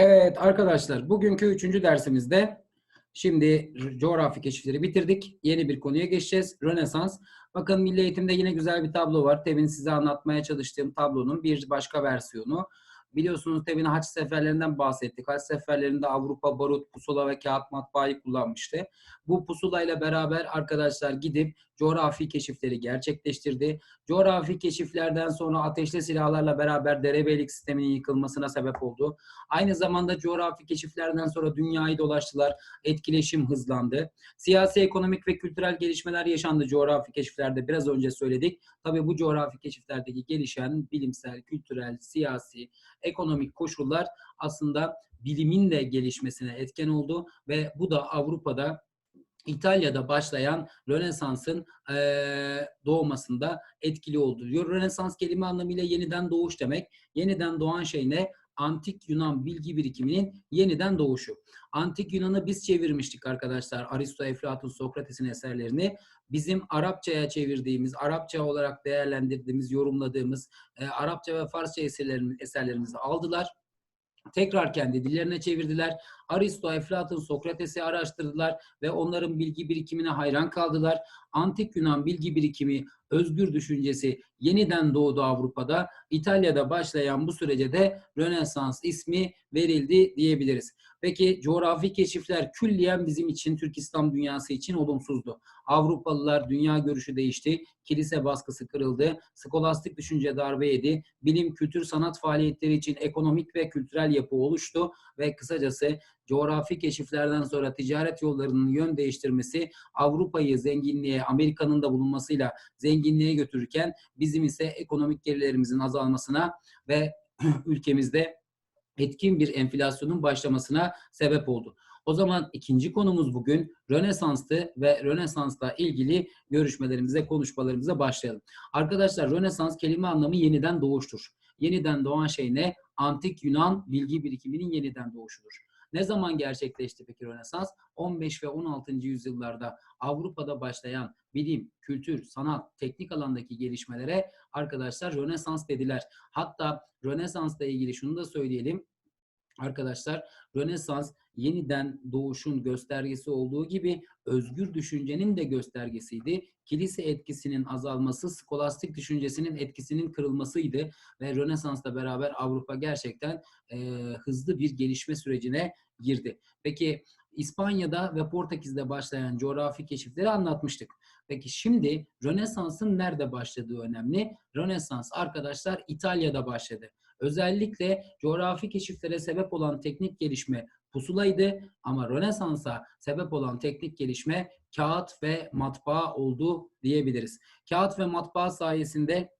Evet arkadaşlar bugünkü üçüncü dersimizde şimdi coğrafi keşifleri bitirdik. Yeni bir konuya geçeceğiz. Rönesans. Bakın Milli Eğitim'de yine güzel bir tablo var. Temin size anlatmaya çalıştığım tablonun bir başka versiyonu. Biliyorsunuz Temin haç seferlerinden bahsettik. Haç seferlerinde Avrupa barut, pusula ve kağıt matbaayı kullanmıştı. Bu pusulayla beraber arkadaşlar gidip coğrafi keşifleri gerçekleştirdi. Coğrafi keşiflerden sonra ateşli silahlarla beraber derebeylik sisteminin yıkılmasına sebep oldu. Aynı zamanda coğrafi keşiflerden sonra dünyayı dolaştılar. Etkileşim hızlandı. Siyasi, ekonomik ve kültürel gelişmeler yaşandı coğrafi keşiflerde. Biraz önce söyledik. Tabii bu coğrafi keşiflerdeki gelişen bilimsel, kültürel, siyasi, ekonomik koşullar aslında bilimin de gelişmesine etken oldu ve bu da Avrupa'da İtalya'da başlayan Rönesans'ın e, doğmasında etkili oldu. Diyor. Rönesans kelime anlamıyla yeniden doğuş demek. Yeniden doğan şey ne? Antik Yunan bilgi birikiminin yeniden doğuşu. Antik Yunan'ı biz çevirmiştik arkadaşlar. Aristo, Eflatun, Sokrates'in eserlerini. Bizim Arapçaya çevirdiğimiz, Arapça olarak değerlendirdiğimiz, yorumladığımız e, Arapça ve Farsça eserlerimiz, eserlerimizi aldılar tekrar kendi dillerine çevirdiler. Aristo, Eflatun, Sokrates'i araştırdılar ve onların bilgi birikimine hayran kaldılar. Antik Yunan bilgi birikimi, özgür düşüncesi yeniden doğdu Avrupa'da. İtalya'da başlayan bu sürece de Rönesans ismi verildi diyebiliriz. Peki coğrafi keşifler külliyen bizim için, Türk İslam dünyası için olumsuzdu. Avrupalılar dünya görüşü değişti, kilise baskısı kırıldı, skolastik düşünce darbe yedi, bilim, kültür, sanat faaliyetleri için ekonomik ve kültürel yapı oluştu ve kısacası coğrafi keşiflerden sonra ticaret yollarının yön değiştirmesi Avrupa'yı zenginliğe, Amerika'nın da bulunmasıyla zenginliğe götürürken bizim ise ekonomik gerilerimizin azalmasına ve ülkemizde etkin bir enflasyonun başlamasına sebep oldu. O zaman ikinci konumuz bugün Rönesans'tı ve Rönesans'la ilgili görüşmelerimize, konuşmalarımıza başlayalım. Arkadaşlar Rönesans kelime anlamı yeniden doğuştur. Yeniden doğan şey ne? Antik Yunan bilgi birikiminin yeniden doğuşudur. Ne zaman gerçekleşti peki Rönesans? 15 ve 16. yüzyıllarda Avrupa'da başlayan bilim, kültür, sanat, teknik alandaki gelişmelere arkadaşlar Rönesans dediler. Hatta Rönesans'la ilgili şunu da söyleyelim. Arkadaşlar Rönesans yeniden doğuşun göstergesi olduğu gibi özgür düşüncenin de göstergesiydi. Kilise etkisinin azalması, skolastik düşüncesinin etkisinin kırılmasıydı ve Rönesans'la beraber Avrupa gerçekten e, hızlı bir gelişme sürecine girdi. Peki İspanya'da ve Portekiz'de başlayan coğrafi keşifleri anlatmıştık. Peki şimdi Rönesans'ın nerede başladığı önemli. Rönesans arkadaşlar İtalya'da başladı. Özellikle coğrafi keşiflere sebep olan teknik gelişme pusulaydı ama Rönesans'a sebep olan teknik gelişme kağıt ve matbaa oldu diyebiliriz. Kağıt ve matbaa sayesinde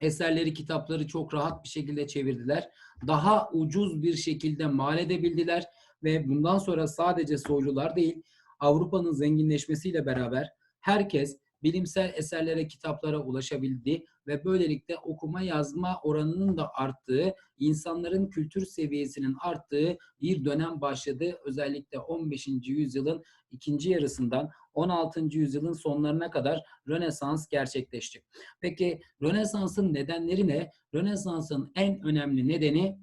eserleri, kitapları çok rahat bir şekilde çevirdiler. Daha ucuz bir şekilde mal edebildiler ve bundan sonra sadece soylular değil, Avrupa'nın zenginleşmesiyle beraber herkes bilimsel eserlere, kitaplara ulaşabildi ve böylelikle okuma yazma oranının da arttığı, insanların kültür seviyesinin arttığı bir dönem başladı. Özellikle 15. yüzyılın ikinci yarısından 16. yüzyılın sonlarına kadar Rönesans gerçekleşti. Peki Rönesans'ın nedenleri ne? Rönesans'ın en önemli nedeni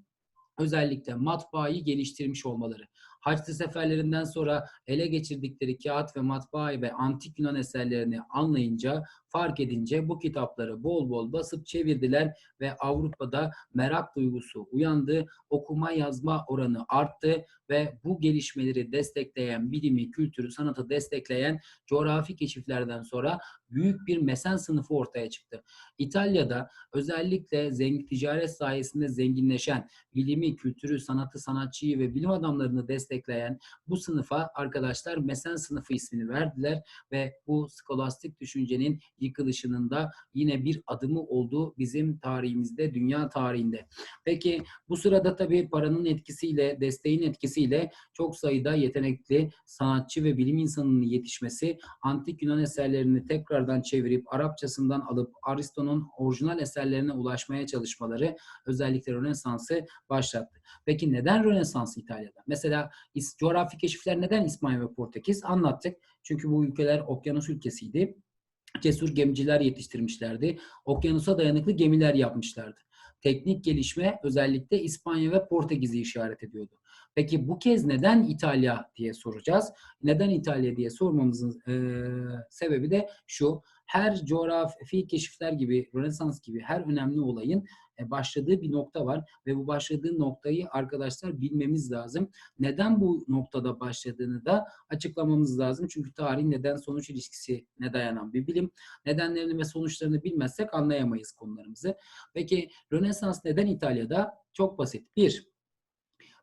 özellikle matbaayı geliştirmiş olmaları. Haçlı seferlerinden sonra ele geçirdikleri kağıt ve matbaa ve antik Yunan eserlerini anlayınca, fark edince bu kitapları bol bol basıp çevirdiler ve Avrupa'da merak duygusu uyandı, okuma yazma oranı arttı ve bu gelişmeleri destekleyen, bilimi, kültürü, sanatı destekleyen coğrafi keşiflerden sonra büyük bir mesen sınıfı ortaya çıktı. İtalya'da özellikle zengin, ticaret sayesinde zenginleşen bilimi, kültürü, sanatı, sanatçıyı ve bilim adamlarını destekleyen bu sınıfa arkadaşlar mesen sınıfı ismini verdiler ve bu skolastik düşüncenin yıkılışının da yine bir adımı oldu bizim tarihimizde, dünya tarihinde. Peki bu sırada tabii paranın etkisiyle, desteğin etkisiyle çok sayıda yetenekli sanatçı ve bilim insanının yetişmesi, antik Yunan eserlerini tekrardan çevirip Arapçasından alıp Aristo'nun orijinal eserlerine ulaşmaya çalışmaları özellikle Rönesans'ı başlattı. Peki neden Rönesans İtalya'da? Mesela coğrafi keşifler neden İspanya ve Portekiz? Anlattık. Çünkü bu ülkeler okyanus ülkesiydi. Cesur gemiciler yetiştirmişlerdi. Okyanusa dayanıklı gemiler yapmışlardı. teknik gelişme özellikle İspanya ve Portekiz'i işaret ediyordu. Peki bu kez neden İtalya diye soracağız. Neden İtalya diye sormamızın e, sebebi de şu. Her coğrafi keşifler gibi, Rönesans gibi her önemli olayın e, başladığı bir nokta var ve bu başladığı noktayı arkadaşlar bilmemiz lazım. Neden bu noktada başladığını da açıklamamız lazım. Çünkü tarih neden sonuç ilişkisine dayanan bir bilim. Nedenlerini ve sonuçlarını bilmezsek anlayamayız konularımızı. Peki Rönesans neden İtalya'da? Çok basit. Bir,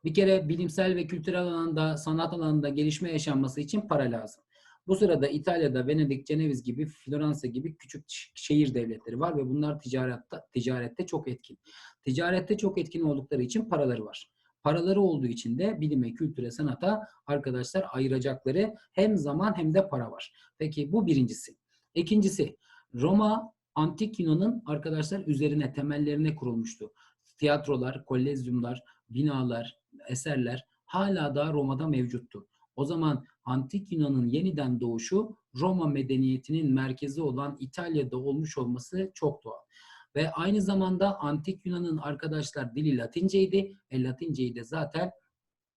bir kere bilimsel ve kültürel alanda, sanat alanında gelişme yaşanması için para lazım. Bu sırada İtalya'da Venedik, Ceneviz gibi, Floransa gibi küçük şehir devletleri var ve bunlar ticarette, ticarette çok etkin. Ticarette çok etkin oldukları için paraları var. Paraları olduğu için de bilime, kültüre, sanata arkadaşlar ayıracakları hem zaman hem de para var. Peki bu birincisi. İkincisi Roma antik Yunan'ın arkadaşlar üzerine temellerine kurulmuştu. Tiyatrolar, kolezyumlar, binalar, eserler hala da Roma'da mevcuttu. O zaman antik Yunan'ın yeniden doğuşu Roma medeniyetinin merkezi olan İtalya'da olmuş olması çok doğal. Ve aynı zamanda antik Yunan'ın arkadaşlar dili Latinceydi. E Latinceyi de zaten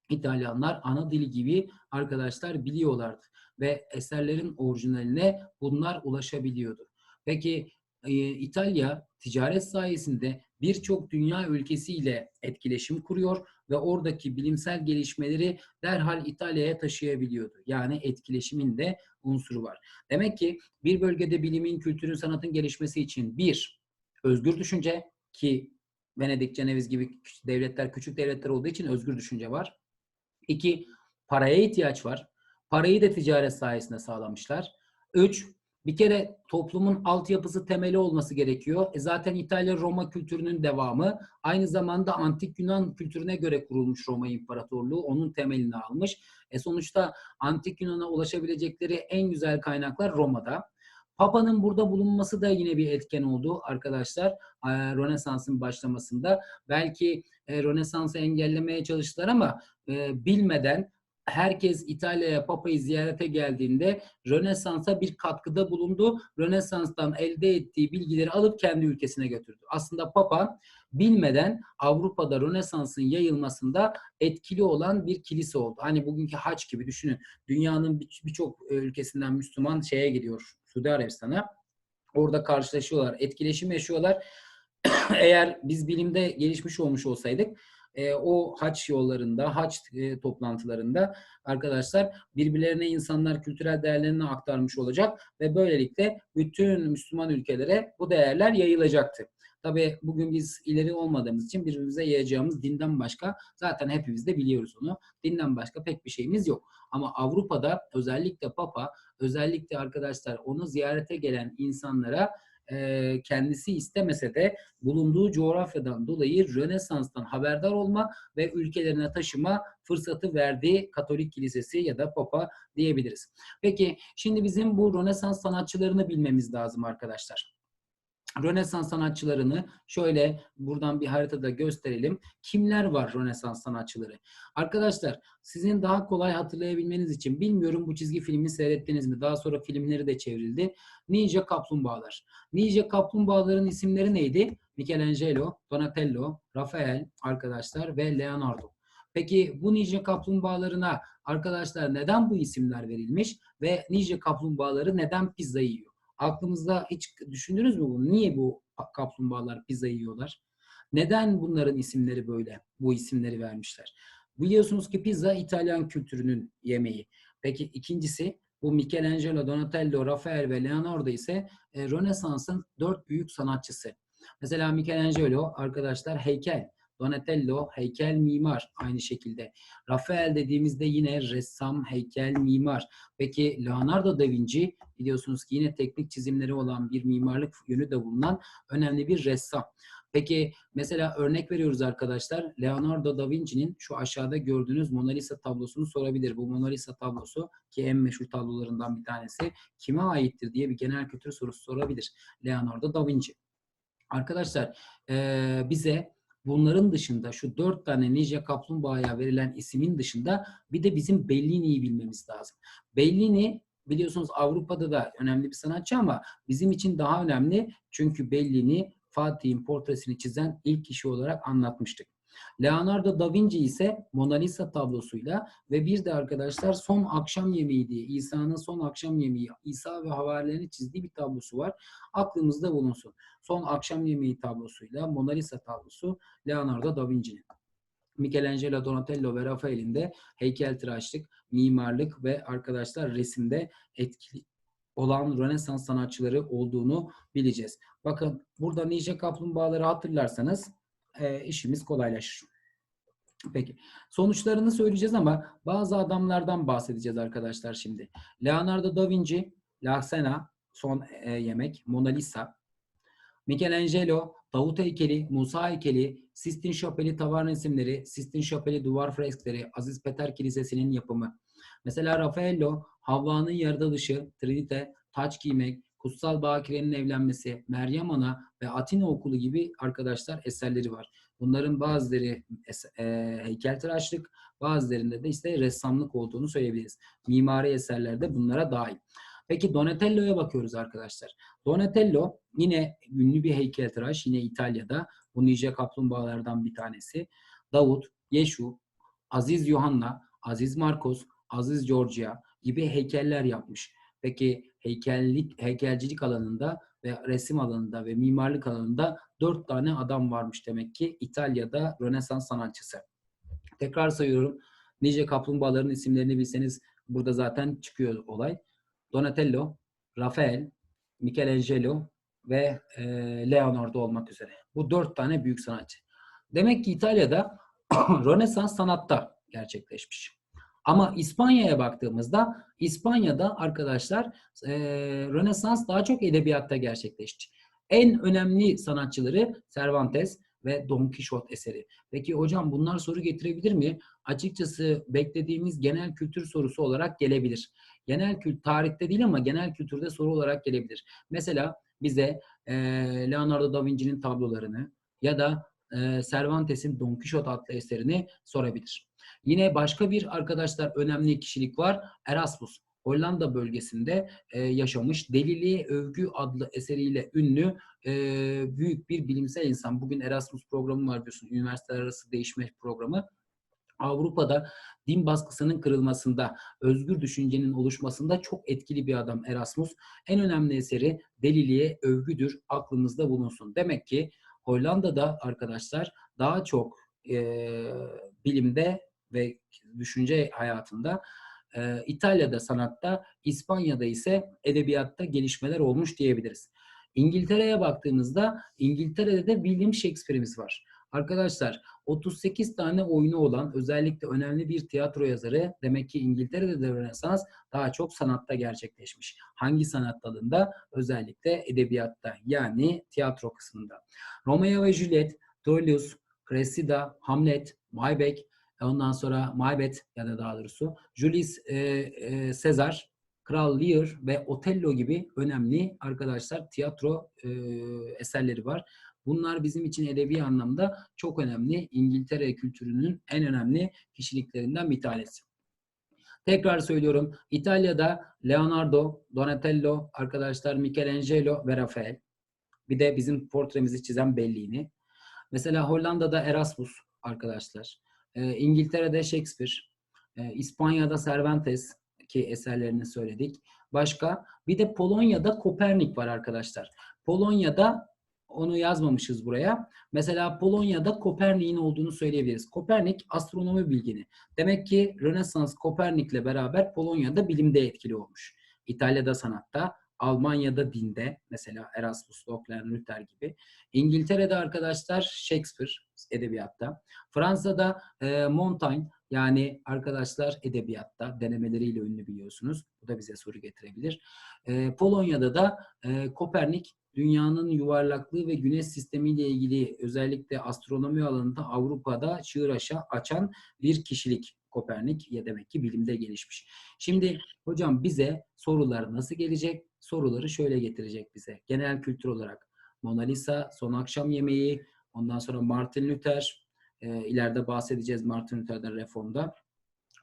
İtalyanlar ana dili gibi arkadaşlar biliyorlardı. Ve eserlerin orijinaline bunlar ulaşabiliyordu. Peki e, İtalya ticaret sayesinde birçok dünya ülkesiyle etkileşim kuruyor ve oradaki bilimsel gelişmeleri derhal İtalya'ya taşıyabiliyordu. Yani etkileşimin de unsuru var. Demek ki bir bölgede bilimin, kültürün, sanatın gelişmesi için bir, özgür düşünce ki Venedik, Ceneviz gibi devletler küçük devletler olduğu için özgür düşünce var. İki, paraya ihtiyaç var. Parayı da ticaret sayesinde sağlamışlar. Üç, bir kere toplumun altyapısı temeli olması gerekiyor. E zaten İtalya Roma kültürünün devamı. Aynı zamanda antik Yunan kültürüne göre kurulmuş Roma İmparatorluğu. Onun temelini almış. E sonuçta antik Yunan'a ulaşabilecekleri en güzel kaynaklar Roma'da. Papa'nın burada bulunması da yine bir etken oldu arkadaşlar. Rönesans'ın başlamasında. Belki e, Rönesans'ı engellemeye çalıştılar ama e, bilmeden herkes İtalya'ya Papa'yı ziyarete geldiğinde Rönesans'a bir katkıda bulundu. Rönesans'tan elde ettiği bilgileri alıp kendi ülkesine götürdü. Aslında Papa bilmeden Avrupa'da Rönesans'ın yayılmasında etkili olan bir kilise oldu. Hani bugünkü haç gibi düşünün. Dünyanın birçok ülkesinden Müslüman şeye gidiyor Suudi Arabistan'a. Orada karşılaşıyorlar, etkileşim yaşıyorlar. Eğer biz bilimde gelişmiş olmuş olsaydık e, o haç yollarında, haç e, toplantılarında arkadaşlar birbirlerine insanlar kültürel değerlerini aktarmış olacak ve böylelikle bütün Müslüman ülkelere bu değerler yayılacaktı. Tabii bugün biz ileri olmadığımız için birbirimize yayacağımız dinden başka zaten hepimiz de biliyoruz onu. Dinden başka pek bir şeyimiz yok. Ama Avrupa'da özellikle Papa, özellikle arkadaşlar onu ziyarete gelen insanlara e, kendisi istemese de bulunduğu coğrafyadan dolayı Rönesans'tan haberdar olma ve ülkelerine taşıma fırsatı verdiği Katolik Kilisesi ya da Papa diyebiliriz. Peki şimdi bizim bu Rönesans sanatçılarını bilmemiz lazım arkadaşlar. Rönesans sanatçılarını şöyle buradan bir haritada gösterelim. Kimler var Rönesans sanatçıları? Arkadaşlar sizin daha kolay hatırlayabilmeniz için bilmiyorum bu çizgi filmi seyrettiniz mi? Daha sonra filmleri de çevrildi. Ninja Kaplumbağalar. Ninja Kaplumbağaların isimleri neydi? Michelangelo, Donatello, Rafael arkadaşlar ve Leonardo. Peki bu Ninja Kaplumbağalarına arkadaşlar neden bu isimler verilmiş ve Ninja Kaplumbağaları neden pizza yiyor? Aklımızda hiç düşündünüz mü bunu? Niye bu kaplumbağalar pizza yiyorlar? Neden bunların isimleri böyle? Bu isimleri vermişler. Biliyorsunuz ki pizza İtalyan kültürünün yemeği. Peki ikincisi bu Michelangelo, Donatello, Rafael ve Leonardo ise e, Rönesans'ın dört büyük sanatçısı. Mesela Michelangelo arkadaşlar heykel. Donatello heykel mimar aynı şekilde. Rafael dediğimizde yine ressam, heykel, mimar. Peki Leonardo da Vinci biliyorsunuz ki yine teknik çizimleri olan bir mimarlık yönü de bulunan önemli bir ressam. Peki mesela örnek veriyoruz arkadaşlar. Leonardo da Vinci'nin şu aşağıda gördüğünüz Mona Lisa tablosunu sorabilir. Bu Mona Lisa tablosu ki en meşhur tablolarından bir tanesi kime aittir diye bir genel kültür sorusu sorabilir. Leonardo da Vinci. Arkadaşlar bize Bunların dışında şu dört tane Ninja Kaplumbağa'ya verilen ismin dışında bir de bizim Bellini'yi bilmemiz lazım. Bellini biliyorsunuz Avrupa'da da önemli bir sanatçı ama bizim için daha önemli çünkü Bellini Fatih'in portresini çizen ilk kişi olarak anlatmıştık. Leonardo da Vinci ise Mona Lisa tablosuyla ve bir de arkadaşlar Son Akşam Yemeği diye İsa'nın Son Akşam Yemeği, İsa ve havarilerini çizdiği bir tablosu var. Aklımızda bulunsun. Son Akşam Yemeği tablosuyla Mona Lisa tablosu Leonardo da Vinci'nin. Michelangelo, Donatello ve Rafael'in de heykeltıraşlık, mimarlık ve arkadaşlar resimde etkili olan Rönesans sanatçıları olduğunu bileceğiz. Bakın burada Ninja Kaplumbağaları hatırlarsanız e, işimiz kolaylaşır. Peki. Sonuçlarını söyleyeceğiz ama bazı adamlardan bahsedeceğiz arkadaşlar şimdi. Leonardo da Vinci, La Cena, Son e, Yemek, Mona Lisa, Michelangelo, Davut heykeli, Musa heykeli, Sistine Şapeli tavan resimleri, Sistine Şapeli duvar freskleri, Aziz Peter Kilisesi'nin yapımı. Mesela Raffaello, Havva'nın yaratılışı, Trinite, taç giymek, Kutsal Bakire'nin evlenmesi, Meryem Ana ve Atina Okulu gibi arkadaşlar eserleri var. Bunların bazıları e, heykeltıraşlık, bazılarında da işte ressamlık olduğunu söyleyebiliriz. Mimari eserler de bunlara dahil. Peki Donatello'ya bakıyoruz arkadaşlar. Donatello yine ünlü bir heykeltıraş, yine İtalya'da. Bu Nice kaplumbağalardan bir tanesi. Davut, Yeşu, Aziz Yohanna, Aziz Marcos, Aziz Georgia gibi heykeller yapmış. Peki heykellik, heykelcilik alanında ve resim alanında ve mimarlık alanında dört tane adam varmış demek ki İtalya'da Rönesans sanatçısı. Tekrar sayıyorum. Nice kaplumbağaların isimlerini bilseniz burada zaten çıkıyor olay. Donatello, Rafael, Michelangelo ve e, Leonardo olmak üzere. Bu dört tane büyük sanatçı. Demek ki İtalya'da Rönesans sanatta gerçekleşmiş. Ama İspanya'ya baktığımızda İspanya'da arkadaşlar e, Rönesans daha çok edebiyatta gerçekleşti. En önemli sanatçıları Cervantes ve Don Quixote eseri. Peki hocam bunlar soru getirebilir mi? Açıkçası beklediğimiz genel kültür sorusu olarak gelebilir. Genel kültür tarihte değil ama genel kültürde soru olarak gelebilir. Mesela bize e, Leonardo da Vinci'nin tablolarını ya da e, Cervantes'in Don Quixote adlı eserini sorabilir. Yine başka bir arkadaşlar önemli kişilik var. Erasmus. Hollanda bölgesinde e, yaşamış. Deliliğe Övgü adlı eseriyle ünlü e, büyük bir bilimsel insan. Bugün Erasmus programı var diyorsun. Üniversiteler arası değişme programı. Avrupa'da din baskısının kırılmasında, özgür düşüncenin oluşmasında çok etkili bir adam Erasmus. En önemli eseri Deliliğe Övgüdür. Aklınızda bulunsun. Demek ki Hollanda'da arkadaşlar daha çok e, bilimde ve düşünce hayatında, e, İtalya'da sanatta, İspanya'da ise edebiyatta gelişmeler olmuş diyebiliriz. İngiltere'ye baktığımızda İngiltere'de de William Shakespeare'imiz var. Arkadaşlar 38 tane oyunu olan özellikle önemli bir tiyatro yazarı demek ki İngiltere'de de Rönesans daha çok sanatta gerçekleşmiş. Hangi sanat dalında? Özellikle edebiyatta yani tiyatro kısmında. Romeo ve Juliet, Toulouse, Cressida, Hamlet, Macbeth, ondan sonra Macbeth ya da daha doğrusu Julius e, e, Caesar, Kral Lear ve Otello gibi önemli arkadaşlar tiyatro e, eserleri var. Bunlar bizim için edebi anlamda çok önemli. İngiltere kültürünün en önemli kişiliklerinden bir tanesi. Tekrar söylüyorum. İtalya'da Leonardo, Donatello, arkadaşlar Michelangelo ve Rafael. Bir de bizim portremizi çizen Bellini. Mesela Hollanda'da Erasmus arkadaşlar. Ee, İngiltere'de Shakespeare. Ee, İspanya'da Cervantes ki eserlerini söyledik. Başka? Bir de Polonya'da Kopernik var arkadaşlar. Polonya'da onu yazmamışız buraya. Mesela Polonya'da Kopernik'in olduğunu söyleyebiliriz. Kopernik astronomi bilgini. Demek ki Rönesans Kopernik'le beraber Polonya'da bilimde etkili olmuş. İtalya'da sanatta, Almanya'da dinde mesela Erasmus, Locke, Luther gibi. İngiltere'de arkadaşlar Shakespeare edebiyatta. Fransa'da e, Montaigne yani arkadaşlar edebiyatta denemeleriyle ünlü biliyorsunuz. Bu da bize soru getirebilir. E, Polonya'da da e, Kopernik dünyanın yuvarlaklığı ve güneş sistemiyle ilgili özellikle astronomi alanında Avrupa'da çığır aşağı açan bir kişilik Kopernik ya demek ki bilimde gelişmiş. Şimdi hocam bize sorular nasıl gelecek? Soruları şöyle getirecek bize. Genel kültür olarak Mona Lisa, Son Akşam Yemeği, ondan sonra Martin Luther, e, ileride bahsedeceğiz Martin Luther'den reformda.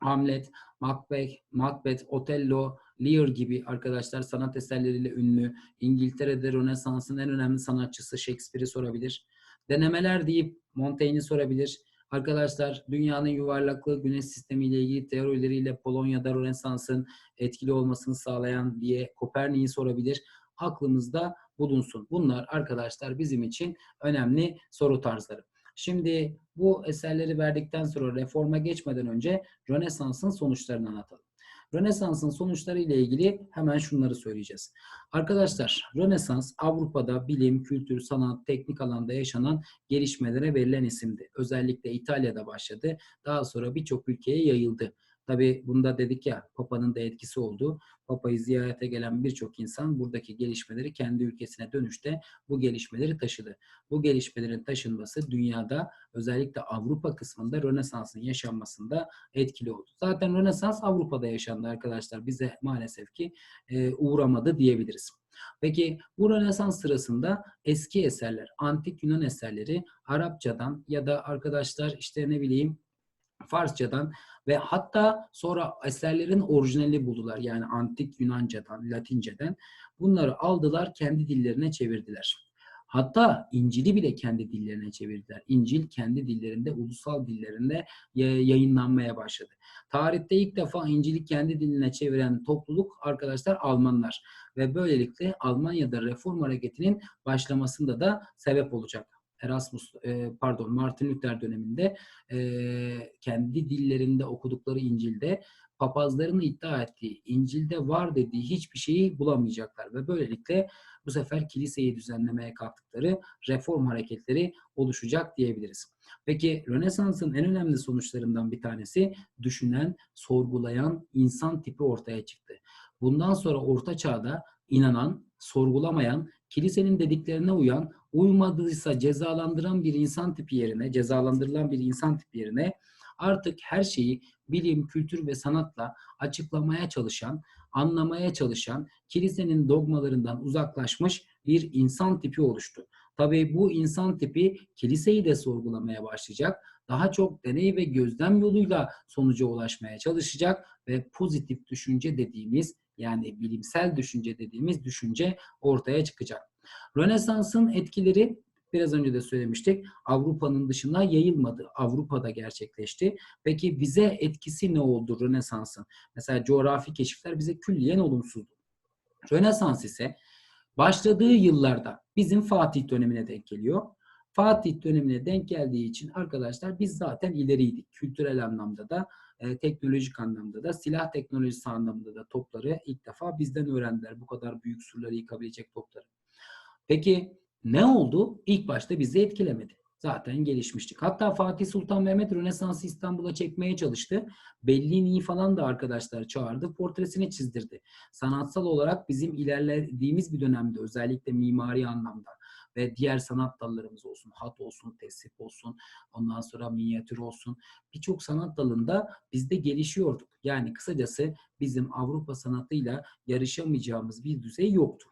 Hamlet, Macbeth, Macbeth, Otello, Lear gibi arkadaşlar sanat eserleriyle ünlü. İngiltere'de Rönesans'ın en önemli sanatçısı Shakespeare'i sorabilir. Denemeler deyip Montaigne'i sorabilir. Arkadaşlar dünyanın yuvarlaklığı güneş sistemiyle ilgili teorileriyle Polonya'da Rönesans'ın etkili olmasını sağlayan diye Kopernik'i sorabilir. Aklımızda bulunsun. Bunlar arkadaşlar bizim için önemli soru tarzları. Şimdi bu eserleri verdikten sonra reforma geçmeden önce Rönesans'ın sonuçlarını anlatalım. Rönesans'ın sonuçları ile ilgili hemen şunları söyleyeceğiz. Arkadaşlar Rönesans Avrupa'da bilim, kültür, sanat, teknik alanda yaşanan gelişmelere verilen isimdi. Özellikle İtalya'da başladı. Daha sonra birçok ülkeye yayıldı. Tabi bunda dedik ya Papa'nın da etkisi oldu. Papa'yı ziyarete gelen birçok insan buradaki gelişmeleri kendi ülkesine dönüşte bu gelişmeleri taşıdı. Bu gelişmelerin taşınması dünyada özellikle Avrupa kısmında Rönesans'ın yaşanmasında etkili oldu. Zaten Rönesans Avrupa'da yaşandı arkadaşlar. Bize maalesef ki e, uğramadı diyebiliriz. Peki bu Rönesans sırasında eski eserler, antik Yunan eserleri Arapçadan ya da arkadaşlar işte ne bileyim Farsçadan ve hatta sonra eserlerin orijinali buldular. Yani antik Yunancadan, Latinceden. Bunları aldılar, kendi dillerine çevirdiler. Hatta İncil'i bile kendi dillerine çevirdiler. İncil kendi dillerinde, ulusal dillerinde yayınlanmaya başladı. Tarihte ilk defa İncil'i kendi diline çeviren topluluk arkadaşlar Almanlar. Ve böylelikle Almanya'da reform hareketinin başlamasında da sebep olacak. Erasmus e, pardon Martin Luther döneminde e, kendi dillerinde okudukları İncil'de papazların iddia ettiği İncil'de var dediği hiçbir şeyi bulamayacaklar ve böylelikle bu sefer kiliseyi düzenlemeye kalktıkları reform hareketleri oluşacak diyebiliriz. Peki Rönesans'ın en önemli sonuçlarından bir tanesi düşünen, sorgulayan insan tipi ortaya çıktı. Bundan sonra Orta Çağ'da inanan, sorgulamayan, kilisenin dediklerine uyan, uymadıysa cezalandıran bir insan tipi yerine, cezalandırılan bir insan tipi yerine artık her şeyi bilim, kültür ve sanatla açıklamaya çalışan, anlamaya çalışan, kilisenin dogmalarından uzaklaşmış bir insan tipi oluştu. Tabii bu insan tipi kiliseyi de sorgulamaya başlayacak. Daha çok deney ve gözlem yoluyla sonuca ulaşmaya çalışacak ve pozitif düşünce dediğimiz yani bilimsel düşünce dediğimiz düşünce ortaya çıkacak. Rönesans'ın etkileri biraz önce de söylemiştik. Avrupa'nın dışına yayılmadı. Avrupa'da gerçekleşti. Peki bize etkisi ne oldu Rönesans'ın? Mesela coğrafi keşifler bize külliyen olumsuzdu. Rönesans ise başladığı yıllarda bizim Fatih dönemine denk geliyor. Fatih dönemine denk geldiği için arkadaşlar biz zaten ileriydik. Kültürel anlamda da e, teknolojik anlamda da silah teknolojisi anlamında da topları ilk defa bizden öğrendiler. Bu kadar büyük surları yıkabilecek topları. Peki ne oldu? İlk başta bizi etkilemedi. Zaten gelişmiştik. Hatta Fatih Sultan Mehmet Rönesans'ı İstanbul'a çekmeye çalıştı. Bellini'yi falan da arkadaşlar çağırdı. Portresini çizdirdi. Sanatsal olarak bizim ilerlediğimiz bir dönemde özellikle mimari anlamda ve diğer sanat dallarımız olsun, hat olsun, tesip olsun, ondan sonra minyatür olsun. Birçok sanat dalında biz de gelişiyorduk. Yani kısacası bizim Avrupa sanatıyla yarışamayacağımız bir düzey yoktu.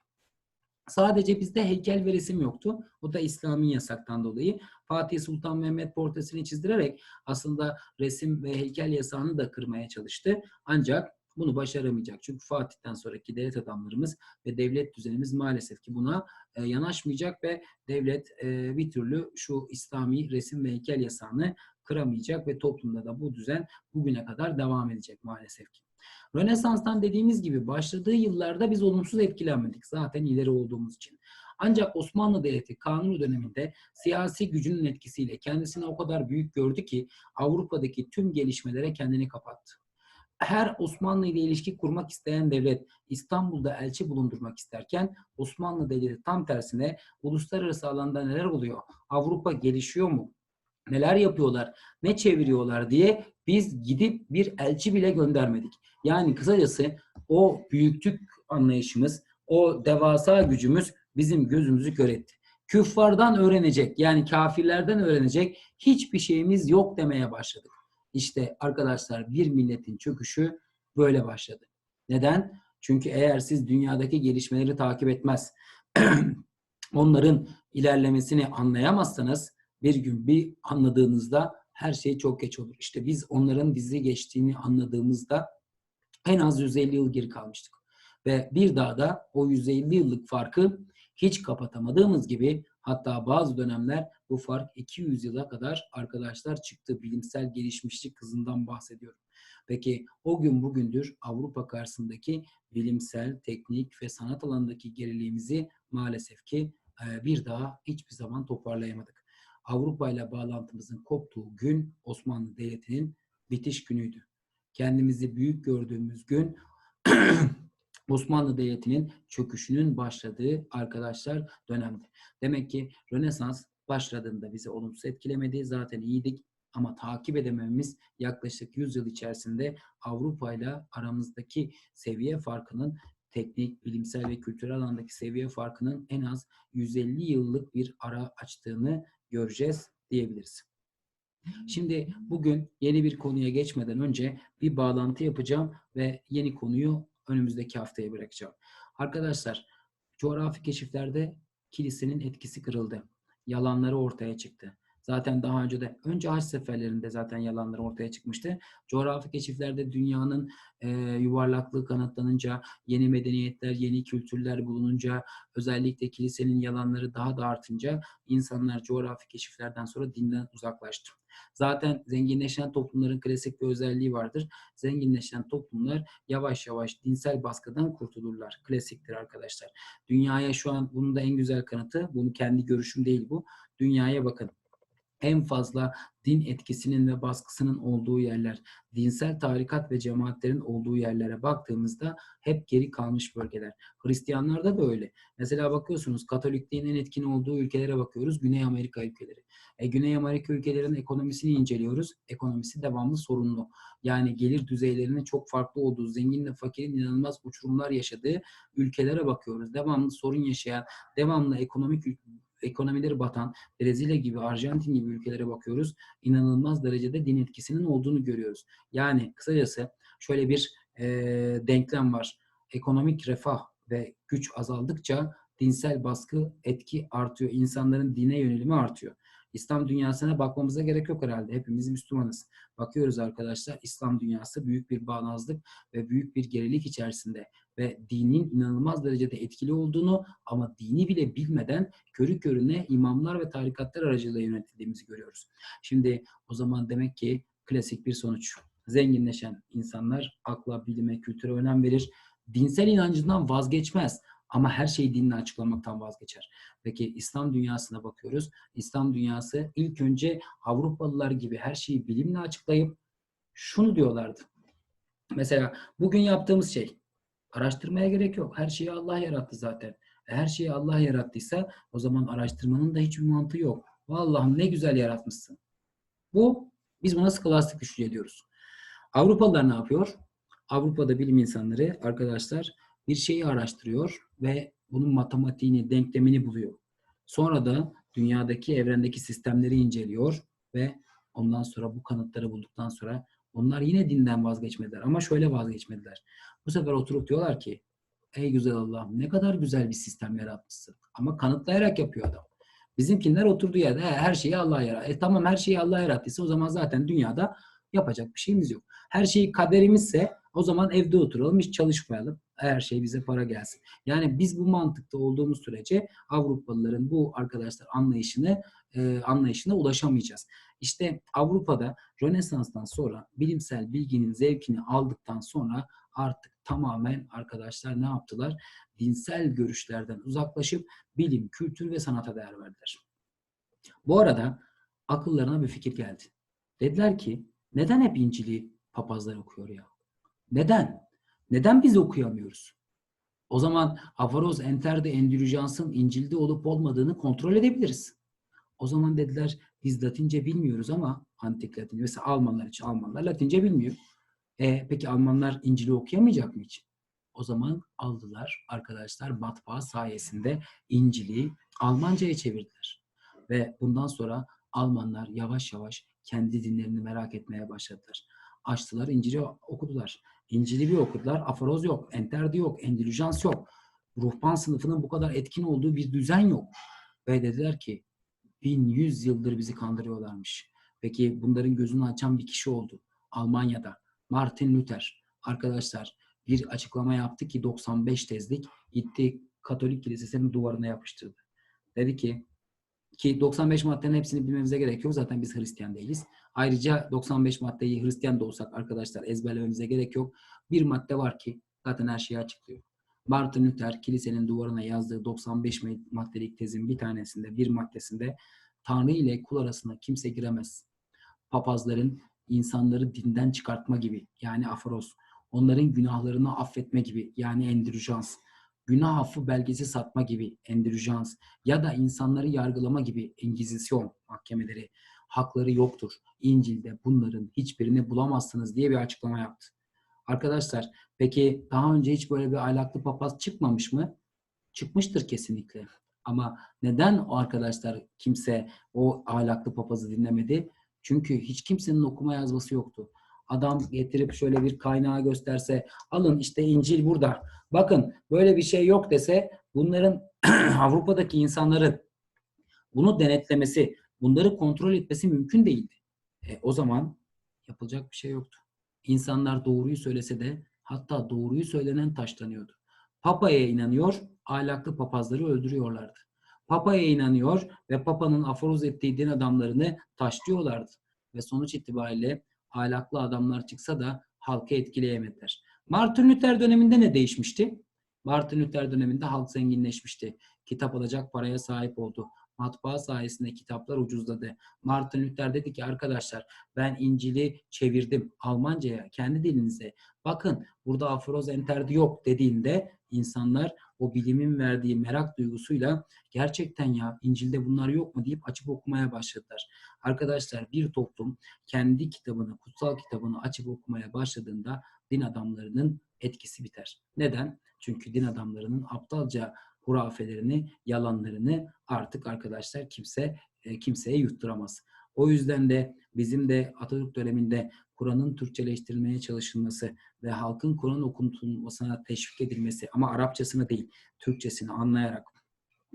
Sadece bizde heykel ve resim yoktu. O da İslami yasaktan dolayı. Fatih Sultan Mehmet portresini çizdirerek aslında resim ve heykel yasağını da kırmaya çalıştı. Ancak bunu başaramayacak. Çünkü Fatih'ten sonraki devlet adamlarımız ve devlet düzenimiz maalesef ki buna e, yanaşmayacak ve devlet e, bir türlü şu İslami resim ve heykel yasağını kıramayacak ve toplumda da bu düzen bugüne kadar devam edecek maalesef ki. Rönesans'tan dediğimiz gibi başladığı yıllarda biz olumsuz etkilenmedik zaten ileri olduğumuz için. Ancak Osmanlı Devleti Kanuni döneminde siyasi gücünün etkisiyle kendisini o kadar büyük gördü ki Avrupa'daki tüm gelişmelere kendini kapattı. Her Osmanlı ile ilişki kurmak isteyen devlet İstanbul'da elçi bulundurmak isterken Osmanlı Devleti tam tersine uluslararası alanda neler oluyor? Avrupa gelişiyor mu? Neler yapıyorlar, ne çeviriyorlar diye biz gidip bir elçi bile göndermedik. Yani kısacası o büyüklük anlayışımız, o devasa gücümüz bizim gözümüzü kör etti. Küffardan öğrenecek yani kafirlerden öğrenecek hiçbir şeyimiz yok demeye başladık. İşte arkadaşlar bir milletin çöküşü böyle başladı. Neden? Çünkü eğer siz dünyadaki gelişmeleri takip etmez, onların ilerlemesini anlayamazsanız bir gün bir anladığınızda her şey çok geç olur. İşte biz onların bizi geçtiğini anladığımızda en az 150 yıl geri kalmıştık. Ve bir daha da o 150 yıllık farkı hiç kapatamadığımız gibi hatta bazı dönemler bu fark 200 yıla kadar arkadaşlar çıktı. Bilimsel gelişmişlik hızından bahsediyorum. Peki o gün bugündür Avrupa karşısındaki bilimsel, teknik ve sanat alanındaki geriliğimizi maalesef ki bir daha hiçbir zaman toparlayamadık. Avrupa ile bağlantımızın koptuğu gün Osmanlı Devleti'nin bitiş günüydü. Kendimizi büyük gördüğümüz gün Osmanlı Devleti'nin çöküşünün başladığı arkadaşlar dönemdi. Demek ki Rönesans başladığında bizi olumsuz etkilemedi. Zaten iyiydik ama takip edemememiz yaklaşık 100 yıl içerisinde Avrupa ile aramızdaki seviye farkının teknik, bilimsel ve kültürel alandaki seviye farkının en az 150 yıllık bir ara açtığını göreceğiz diyebiliriz. Şimdi bugün yeni bir konuya geçmeden önce bir bağlantı yapacağım ve yeni konuyu önümüzdeki haftaya bırakacağım. Arkadaşlar, coğrafi keşiflerde kilisenin etkisi kırıldı. Yalanları ortaya çıktı. Zaten daha önce de önce haç seferlerinde zaten yalanlar ortaya çıkmıştı. Coğrafi keşiflerde dünyanın e, yuvarlaklığı kanıtlanınca, yeni medeniyetler, yeni kültürler bulununca, özellikle kilisenin yalanları daha da artınca insanlar coğrafi keşiflerden sonra dinden uzaklaştı. Zaten zenginleşen toplumların klasik bir özelliği vardır. Zenginleşen toplumlar yavaş yavaş dinsel baskıdan kurtulurlar. Klasiktir arkadaşlar. Dünyaya şu an bunun da en güzel kanıtı, bunu kendi görüşüm değil bu. Dünyaya bakın en fazla din etkisinin ve baskısının olduğu yerler, dinsel tarikat ve cemaatlerin olduğu yerlere baktığımızda hep geri kalmış bölgeler. Hristiyanlarda da öyle. Mesela bakıyorsunuz Katolikliğin en etkin olduğu ülkelere bakıyoruz. Güney Amerika ülkeleri. E, Güney Amerika ülkelerinin ekonomisini inceliyoruz. Ekonomisi devamlı sorunlu. Yani gelir düzeylerinin çok farklı olduğu, zenginle fakirin inanılmaz uçurumlar yaşadığı ülkelere bakıyoruz. Devamlı sorun yaşayan, devamlı ekonomik ekonomileri batan Brezilya gibi, Arjantin gibi ülkelere bakıyoruz. İnanılmaz derecede din etkisinin olduğunu görüyoruz. Yani kısacası şöyle bir e, denklem var. Ekonomik refah ve güç azaldıkça dinsel baskı, etki artıyor. İnsanların dine yönelimi artıyor. İslam dünyasına bakmamıza gerek yok herhalde. Hepimiz Müslümanız. Bakıyoruz arkadaşlar İslam dünyası büyük bir bağnazlık ve büyük bir gerilik içerisinde ve dinin inanılmaz derecede etkili olduğunu ama dini bile bilmeden körü körüne imamlar ve tarikatlar aracılığıyla yönetildiğimizi görüyoruz. Şimdi o zaman demek ki klasik bir sonuç. Zenginleşen insanlar akla, bilime, kültüre önem verir. Dinsel inancından vazgeçmez ama her şeyi dinle açıklamaktan vazgeçer. Peki İslam dünyasına bakıyoruz. İslam dünyası ilk önce Avrupalılar gibi her şeyi bilimle açıklayıp şunu diyorlardı. Mesela bugün yaptığımız şey araştırmaya gerek yok. Her şeyi Allah yarattı zaten. Her şeyi Allah yarattıysa o zaman araştırmanın da hiçbir mantığı yok. Vallahi ne güzel yaratmışsın. Bu biz buna skolastik düşünce diyoruz. Avrupalılar ne yapıyor? Avrupa'da bilim insanları arkadaşlar bir şeyi araştırıyor ve bunun matematiğini, denklemini buluyor. Sonra da dünyadaki, evrendeki sistemleri inceliyor ve ondan sonra bu kanıtları bulduktan sonra onlar yine dinden vazgeçmediler. Ama şöyle vazgeçmediler. Bu sefer oturup diyorlar ki ey güzel Allah'ım ne kadar güzel bir sistem yaratmışsın. Ama kanıtlayarak yapıyor adam. Bizimkiler oturduğu yerde her şeyi Allah yarattı. E tamam her şeyi Allah yarattıysa o zaman zaten dünyada yapacak bir şeyimiz yok. Her şey kaderimizse o zaman evde oturalım hiç çalışmayalım. Her şey bize para gelsin. Yani biz bu mantıkta olduğumuz sürece Avrupalıların bu arkadaşlar anlayışını e, anlayışına ulaşamayacağız. İşte Avrupa'da Rönesans'tan sonra bilimsel bilginin zevkini aldıktan sonra artık tamamen arkadaşlar ne yaptılar? Dinsel görüşlerden uzaklaşıp bilim, kültür ve sanata değer verdiler. Bu arada akıllarına bir fikir geldi. Dediler ki neden hep İncil'i papazlar okuyor ya? Neden? Neden biz okuyamıyoruz? O zaman Avaroz Enter'de Endülüjans'ın İncil'de olup olmadığını kontrol edebiliriz. O zaman dediler biz Latince bilmiyoruz ama antik Latince. Mesela Almanlar için Almanlar Latince bilmiyor. E, peki Almanlar İncil'i okuyamayacak mı hiç? O zaman aldılar arkadaşlar matbaa sayesinde İncil'i Almanca'ya çevirdiler. Ve bundan sonra Almanlar yavaş yavaş kendi dinlerini merak etmeye başladılar. Açtılar İncil'i okudular. İncil'i bir okudular. Aforoz yok, enterdi yok, endülüjans yok. Ruhban sınıfının bu kadar etkin olduğu bir düzen yok. Ve dediler ki 1100 yıldır bizi kandırıyorlarmış. Peki bunların gözünü açan bir kişi oldu. Almanya'da Martin Luther. Arkadaşlar bir açıklama yaptı ki 95 tezlik gitti Katolik Kilisesi'nin duvarına yapıştırdı. Dedi ki ki 95 maddenin hepsini bilmemize gerek yok. Zaten biz Hristiyan değiliz. Ayrıca 95 maddeyi Hristiyan da olsak arkadaşlar ezberlememize gerek yok. Bir madde var ki zaten her şeyi açıklıyor. Martin Luther kilisenin duvarına yazdığı 95 maddelik tezin bir tanesinde, bir maddesinde Tanrı ile kul arasına kimse giremez. Papazların insanları dinden çıkartma gibi yani aforos, onların günahlarını affetme gibi yani endürjans, günah affı belgesi satma gibi endürjans ya da insanları yargılama gibi engizisyon mahkemeleri hakları yoktur. İncil'de bunların hiçbirini bulamazsınız diye bir açıklama yaptı. Arkadaşlar peki daha önce hiç böyle bir ahlaklı papaz çıkmamış mı? Çıkmıştır kesinlikle. Ama neden o arkadaşlar kimse o ahlaklı papazı dinlemedi? Çünkü hiç kimsenin okuma yazması yoktu. Adam getirip şöyle bir kaynağı gösterse, alın işte İncil burada. Bakın böyle bir şey yok dese bunların Avrupa'daki insanların bunu denetlemesi, bunları kontrol etmesi mümkün değildi. E, o zaman yapılacak bir şey yoktu. İnsanlar doğruyu söylese de hatta doğruyu söylenen taşlanıyordu. Papa'ya inanıyor, ahlaklı papazları öldürüyorlardı. Papa'ya inanıyor ve Papa'nın aforoz ettiği din adamlarını taşlıyorlardı. Ve sonuç itibariyle ahlaklı adamlar çıksa da halkı etkileyemediler. Martin Luther döneminde ne değişmişti? Martin Luther döneminde halk zenginleşmişti. Kitap alacak paraya sahip oldu. Matbaa sayesinde kitaplar ucuzladı. Martin Luther dedi ki arkadaşlar ben İncil'i çevirdim Almanca'ya kendi dilinize. Bakın burada aforoz enterdi yok dediğinde insanlar o bilimin verdiği merak duygusuyla gerçekten ya İncil'de bunlar yok mu deyip açıp okumaya başladılar. Arkadaşlar bir toplum kendi kitabını, kutsal kitabını açıp okumaya başladığında din adamlarının etkisi biter. Neden? Çünkü din adamlarının aptalca hurafelerini, yalanlarını artık arkadaşlar kimse e, kimseye yutturamaz. O yüzden de bizim de Atatürk döneminde Kur'an'ın Türkçeleştirilmeye çalışılması ve halkın Kur'an okutulmasına teşvik edilmesi ama Arapçasını değil, Türkçesini anlayarak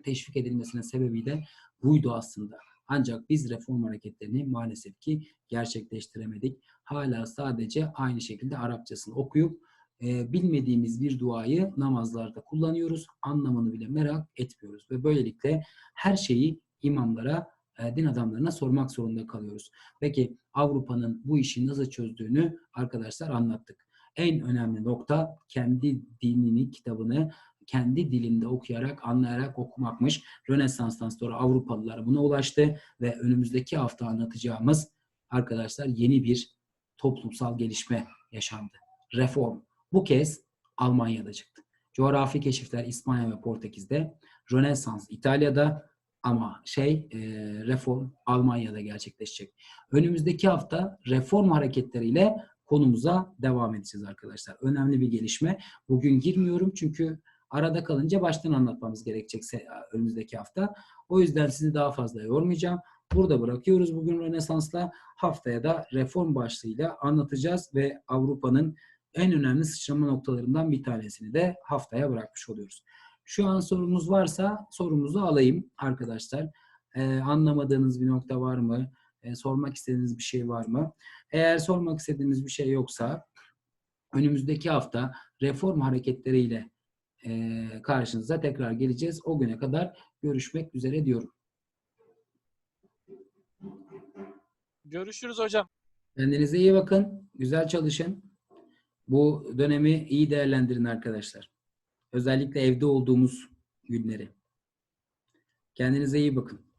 teşvik edilmesine sebebi de buydu aslında. Ancak biz reform hareketlerini maalesef ki gerçekleştiremedik. Hala sadece aynı şekilde Arapçasını okuyup e, bilmediğimiz bir duayı namazlarda kullanıyoruz. Anlamını bile merak etmiyoruz. Ve böylelikle her şeyi imamlara, din adamlarına sormak zorunda kalıyoruz. Peki Avrupa'nın bu işi nasıl çözdüğünü arkadaşlar anlattık. En önemli nokta kendi dinini, kitabını kendi dilinde okuyarak, anlayarak okumakmış. Rönesans'tan sonra Avrupalılar buna ulaştı ve önümüzdeki hafta anlatacağımız arkadaşlar yeni bir toplumsal gelişme yaşandı. Reform. Bu kez Almanya'da çıktı. Coğrafi keşifler İspanya ve Portekiz'de, Rönesans İtalya'da ama şey e, reform Almanya'da gerçekleşecek. Önümüzdeki hafta reform hareketleriyle konumuza devam edeceğiz arkadaşlar. Önemli bir gelişme. Bugün girmiyorum çünkü arada kalınca baştan anlatmamız gerekecekse önümüzdeki hafta. O yüzden sizi daha fazla yormayacağım. Burada bırakıyoruz bugün Rönesans'la. Haftaya da reform başlığıyla anlatacağız ve Avrupa'nın en önemli sıçrama noktalarından bir tanesini de haftaya bırakmış oluyoruz. Şu an sorunuz varsa sorumuzu alayım arkadaşlar. Ee, anlamadığınız bir nokta var mı? Ee, sormak istediğiniz bir şey var mı? Eğer sormak istediğiniz bir şey yoksa önümüzdeki hafta reform hareketleriyle e, karşınıza tekrar geleceğiz. O güne kadar görüşmek üzere diyorum. Görüşürüz hocam. Kendinize iyi bakın. Güzel çalışın. Bu dönemi iyi değerlendirin arkadaşlar. Özellikle evde olduğumuz günleri. Kendinize iyi bakın.